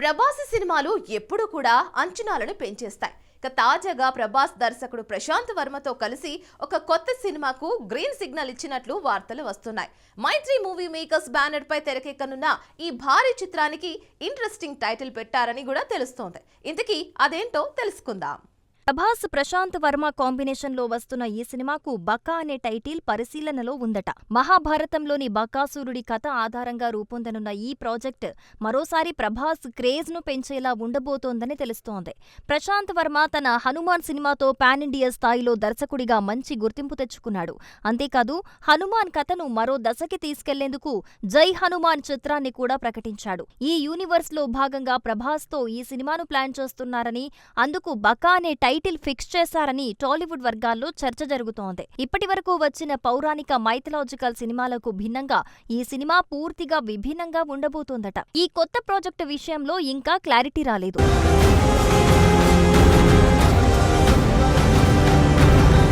ప్రభాస్ సినిమాలు ఎప్పుడూ కూడా అంచనాలను పెంచేస్తాయి. ఇక తాజాగా ప్రభాస్ దర్శకుడు ప్రశాంత్ వర్మతో కలిసి ఒక కొత్త సినిమాకు గ్రీన్ సిగ్నల్ ఇచ్చినట్లు వార్తలు వస్తున్నాయి. మైత్రి మూవీ మేకర్స్ బ్యానర్ పై తెరకెక్కనున్న ఈ భారీ చిత్రానికి ఇంట్రెస్టింగ్ టైటిల్ పెట్టారని కూడా తెలుస్తోంది. ఇంతకీ అదేంటో తెలుసుకుందాం. ప్రభాస్ ప్రశాంత్ వర్మ కాంబినేషన్లో వస్తున్న ఈ సినిమాకు బకా అనే టైటిల్ పరిశీలనలో ఉందట. మహాభారతంలోని బకాసురుడి కథ ఆధారంగా రూపొందనున్న ఈ ప్రాజెక్ట్ మరోసారి ప్రభాస్ క్రేజ్ను పెంచేలా ఉండబోతోందని తెలుస్తోంది. ప్రశాంత్ వర్మ తన హనుమాన్ సినిమాతో పాన్ ఇండియా స్థాయిలో దర్శకుడిగా మంచి గుర్తింపు తెచ్చుకున్నాడు. అంతేకాదు హనుమాన్ కథను మరో దశకి తీసుకెళ్ళేందుకు జై హనుమాన్ చిత్రాన్ని కూడా ప్రకటించాడు. ఈ యూనివర్స్లో భాగంగా ప్రభాస్తో ఈ సినిమాను ప్లాన్ చేస్తున్నారని అందుకు బకా అనే టైటిల్ ఫిక్స్ చేశారని టాలీవుడ్ వర్గాల్లో చర్చ జరుగుతోంది. ఇప్పటి వరకు వచ్చిన పౌరాణిక మైథలాజికల్ సినిమాలకు భిన్నంగా ఈ సినిమా పూర్తిగా విభిన్నంగా ఉండబోతోందట. ఈ కొత్త ప్రాజెక్టు విషయంలో ఇంకా క్లారిటీ రాలేదు.